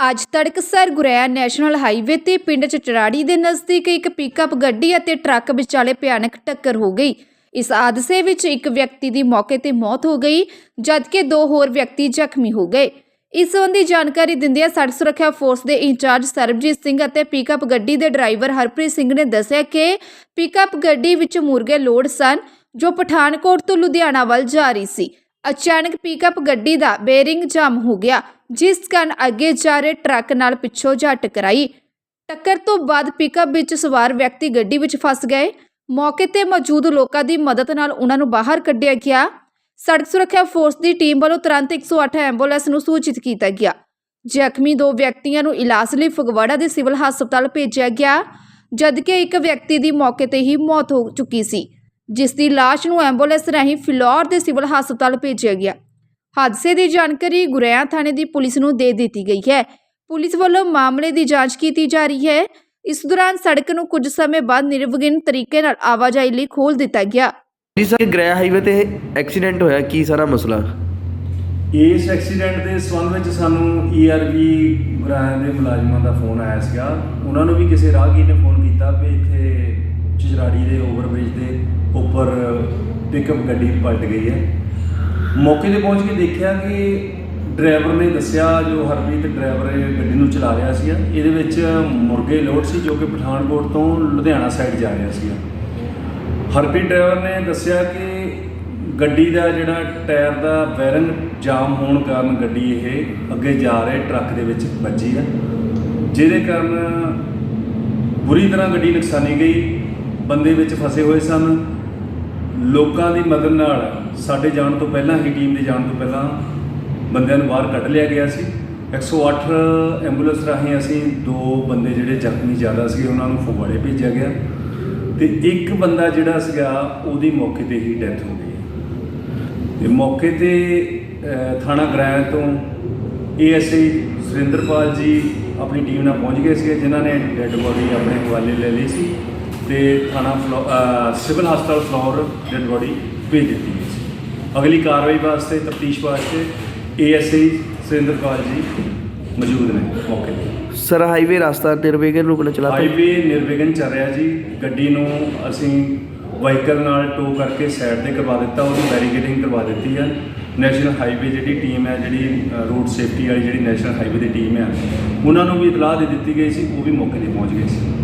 ਅੱਜ ਤੜਕਸਰ ਗੁਰੇਆ national highway ਤੇ ਪਿੰਡ ਚਚਰਾੜੀ ਦੇ ਨਜ਼ਦੀਕ ਇੱਕ ਪਿਕਅਪ ਗੱਡੀ ਅਤੇ ਟਰੱਕ ਵਿਚਾਲੇ ਭਿਆਨਕ ਟੱਕਰ ਹੋ ਗਈ। ਇਸ ਹਾਦਸੇ ਵਿੱਚ ਇੱਕ ਵਿਅਕਤੀ ਦੀ ਮੌਕੇ ਤੇ ਮੌਤ ਹੋ ਗਈ, ਜਦਕਿ ਦੋ ਹੋਰ ਵਿਅਕਤੀ ਜ਼ਖਮੀ ਹੋ ਗਏ। ਇਸ ਸੰਬੰਧੀ ਜਾਣਕਾਰੀ ਦਿੰਦਿਆਂ ਸੜਕ ਸੁਰੱਖਿਆ ਫੋਰਸ ਦੇ ਇੰਚਾਰਜ ਸਰਬਜੀਤ ਸਿੰਘ ਅਤੇ ਪਿਕਅਪ ਗੱਡੀ ਦੇ ਡਰਾਈਵਰ ਹਰਪ੍ਰੀਤ ਸਿੰਘ ਨੇ ਦੱਸਿਆ ਕਿ ਪਿਕਅਪ ਗੱਡੀ ਵਿੱਚ ਮੁਰਗੇ ਲੋਡ ਸਨ, ਜੋ ਪਠਾਨਕੋਟ ਤੋਂ ਲੁਧਿਆਣਾ ਵੱਲ ਜਾ ਰਹੀ ਸੀ। ਅਚਾਨਕ ਪਿਕਅਪ ਗੱਡੀ ਦਾ ਬੇਰਿੰਗ ਜਾਮ ਹੋ ਗਿਆ, ਜਿਸ ਕਾਰਨ ਅੱਗੇ ਜਾ ਰਹੇ ਟਰੱਕ ਨਾਲ ਪਿੱਛੋਂ ਜਾ ਟਕਰਾਈ। ਟੱਕਰ ਤੋਂ ਬਾਅਦ ਪਿਕਅਪ ਵਿੱਚ ਸਵਾਰ ਵਿਅਕਤੀ ਗੱਡੀ ਵਿੱਚ ਫਸ ਗਏ। ਮੌਕੇ ਤੇ ਮੌਜੂਦ ਲੋਕਾਂ ਦੀ ਮਦਦ ਨਾਲ ਉਹਨਾਂ ਨੂੰ ਬਾਹਰ ਕੱਢਿਆ ਗਿਆ। ਸੜਕ ਸੁਰੱਖਿਆ ਫੋਰਸ ਦੀ ਟੀਮ ਵੱਲੋਂ ਤੁਰੰਤ 108 ਐਂਬੂਲੈਂਸ ਨੂੰ ਸੂਚਿਤ ਕੀਤਾ ਗਿਆ, ਜ਼ਖਮੀ ਦੋ ਵਿਅਕਤੀਆਂ ਨੂੰ ਇਲਾਜ ਲਈ ਫਗਵਾੜਾ ਦੇ ਸਿਵਲ ਹਸਪਤਾਲ ਭੇਜਿਆ ਗਿਆ, ਜਦਕਿ ਇੱਕ ਵਿਅਕਤੀ ਦੀ ਮੌਕੇ ਤੇ ਹੀ ਮੌਤ ਹੋ ਚੁੱਕੀ ਸੀ। ਜਿਸ ਦੀ ਲਾਸ਼ ਨੂੰ ਐਂਬੂਲੈਂਸ ਰਾਹੀਂ ਫਿਲੌਰ ਦੇ ਸਿਵਲ ਹਸਪਤਾਲ ਭੇਜਿਆ ਗਿਆ। ਹਾਦਸੇ ਦੀ ਜਾਣਕਾਰੀ ਗੁਰੇਆ ਥਾਣੇ ਦੀ ਪੁਲਿਸ ਨੂੰ ਦੇ ਦਿੱਤੀ ਗਈ ਹੈ। ਪੁਲਿਸ ਵੱਲੋਂ ਮਾਮਲੇ ਦੀ ਜਾਂਚ ਕੀਤੀ ਜਾ ਰਹੀ ਹੈ। ਇਸ ਦੌਰਾਨ ਸੜਕ ਨੂੰ ਕੁਝ ਸਮੇਂ ਬਾਅਦ ਨਿਰਵਿਘਨ ਤਰੀਕੇ ਨਾਲ ਆਵਾਜਾਈ ਲਈ ਖੋਲ੍ਹ ਦਿੱਤਾ ਗਿਆ। ਜੀ ਸਰ ਗ੍ਰਹਿ ਹਾਈਵੇ ਤੇ ਐਕਸੀਡੈਂਟ ਹੋਇਆ ਕੀ ਸਾਰਾ ਮਸਲਾ? ਇਸ ਐਕਸੀਡੈਂਟ ਦੇ ਸੰਬੰਧ ਵਿੱਚ ਸਾਨੂੰ ਈਆਰਬੀ ਗੁਰਾਂ ਦੇ ਮੁਲਾਜ਼ਮਾਂ ਦਾ ਫੋਨ ਆਇਆ ਸੀਗਾ। ਉਹਨਾਂ ਨੂੰ ਵੀ ਕਿਸੇ ਰਾਹਗੀਰ ਨੇ ਫੋਨ ਕੀਤਾ ਵੀ ਇੱਥੇ ਚਿਜਰਾੜੀ ਦੇ ਓਵਰਬ੍ਰਿਜ ਦੇ ਉੱਪਰ ਪਿਕਅਪ ਗੱਡੀ ਪਲਟ ਗਈ ਹੈ। ਮੌਕੇ ਤੇ ਪਹੁੰਚ ਕੇ ਦੇਖਿਆ ਕਿ ਡਰਾਈਵਰ ਨੇ ਦੱਸਿਆ ਜੋ ਹਰਪ੍ਰੀਤ ਡਰਾਈਵਰ ਇਹ ਗੱਡੀ ਨੂੰ ਚਲਾ ਰਿਹਾ ਸੀਗਾ। ਇਹਦੇ ਵਿੱਚ ਮੁਰਗੇ ਲੋਡ ਸੀ ਜੋ ਕਿ ਪਠਾਨਕੋਟ ਤੋਂ ਲੁਧਿਆਣਾ ਸਾਈਡ ਜਾ ਰਿਹਾ ਸੀਗਾ। ਹਰਪ੍ਰੀਤ ਡਰਾਈਵਰ ਨੇ ਦੱਸਿਆ ਕਿ ਗੱਡੀ ਦਾ ਜਿਹੜਾ ਟਾਇਰ ਦਾ ਬੈਰਿੰਗ ਜਾਮ ਹੋਣ ਕਾਰਨ ਗੱਡੀ ਇਹ ਅੱਗੇ ਜਾ ਰਹੇ ਟਰੱਕ ਦੇ ਵਿੱਚ ਵੱਜੀ ਹੈ। ਜਿਹਦੇ ਕਾਰਨ ਬੁਰੀ ਤਰ੍ਹਾਂ ਗੱਡੀ ਨੁਕਸਾਨੀ ਗਈ। ਬੰਦੇ ਵਿੱਚ ਫਸੇ ਹੋਏ ਸਨ। ਲੋਕਾਂ ਦੀ ਮਦਦ ਨਾਲ ਸਾਡੇ ਜਾਣ ਤੋਂ ਪਹਿਲਾਂ, ਹੀ ਟੀਮ ਦੇ ਜਾਣ ਤੋਂ ਪਹਿਲਾਂ ਬੰਦਿਆਂ ਨੂੰ ਬਾਹਰ ਕੱਢ ਲਿਆ ਗਿਆ ਸੀ। 108 ਐਂਬੂਲੈਂਸ ਰਾਹੀਂ ਅਸੀਂ ਦੋ ਬੰਦੇ ਜਿਹੜੇ ਜ਼ਖਮੀ ਜ਼ਿਆਦਾ ਸੀ ਉਹਨਾਂ ਨੂੰ ਫਗਵਾੜੇ ਭੇਜਿਆ ਗਿਆ। ਤੇ ਇੱਕ ਬੰਦਾ ਜਿਹੜਾ ਸੀਗਾ, ਉਹਦੀ ਮੌਕੇ ਤੇ ਹੀ ਡੈਥ ਹੋ ਗਈ। ਤੇ ਮੌਕੇ ਤੇ ਥਾਣਾ ਗ੍ਰੈਂ ਤੋਂ ਏਐਸਆਈ ਸੁਰਿੰਦਰਪਾਲ ਜੀ ਆਪਣੀ ਟੀਮ ਨਾਲ ਪਹੁੰਚ ਗਏ ਸੀ ਜਿਨ੍ਹਾਂ ਨੇ ਡੈੱਡ ਬੋਡੀ ਆਪਣੇ ਹਵਾਲੇ ਲੈ ਲਈ ਸੀ। ਤੇ ਥਾਣਾ ਸਿਵਲ ਹਸਪਤਾਲ ਫਲੋਰ ਡੈੱਡ ਬੋਡੀ ਭੇਜ ਦਿੱਤੀ ਗਈ ਸੀ। ਅਗਲੀ ਕਾਰਵਾਈ ਵਾਸਤੇ ਤਫਤੀਸ਼ ਵਾਸਤੇ ਏਐਸਆਈ ਸੁਰਿੰਦਰਪਾਲ ਜੀ ਮੌਜੂਦ ਨੇ ਮੌਕੇ ਤੇ। ਸਰ ਹਾਈਵੇ ਰਸਤਾ ਨਿਰਵਿਘਨ ਰੂਪ ਨਾਲ ਚਲਾਤਾ? ਹਾਈਵੇ ਨਿਰਵਿਘਨ ਚੱਲ ਰਿਹਾ ਜੀ। ਗੱਡੀ ਨੂੰ ਅਸੀਂ ਵਾਹੀਕਲ ਨਾਲ ਟੋ ਕਰਕੇ ਸਾਈਡ ਤੇ ਕਰਵਾ ਦਿੱਤਾ ਉਹਦੀ ਬੈਰੀਕੇਡਿੰਗ ਕਰਵਾ ਦਿੱਤੀ ਹੈ ਨੈਸ਼ਨਲ ਹਾਈਵੇ ਜਿਹੜੀ ਟੀਮ ਹੈ ਜਿਹੜੀ ਰੋਡ ਸੇਫਟੀ ਵਾਲੀ ਜਿਹੜੀ ਨੈਸ਼ਨਲ ਹਾਈਵੇ ਦੀ ਟੀਮ ਹੈ ਉਹਨਾਂ ਨੂੰ ਵੀ ਇਤਲਾਹ ਦੇ ਦਿੱਤੀ ਗਈ ਸੀ ਉਹ ਵੀ ਮੌਕੇ ਤੇ ਪਹੁੰਚ ਗਏ ਸੀ।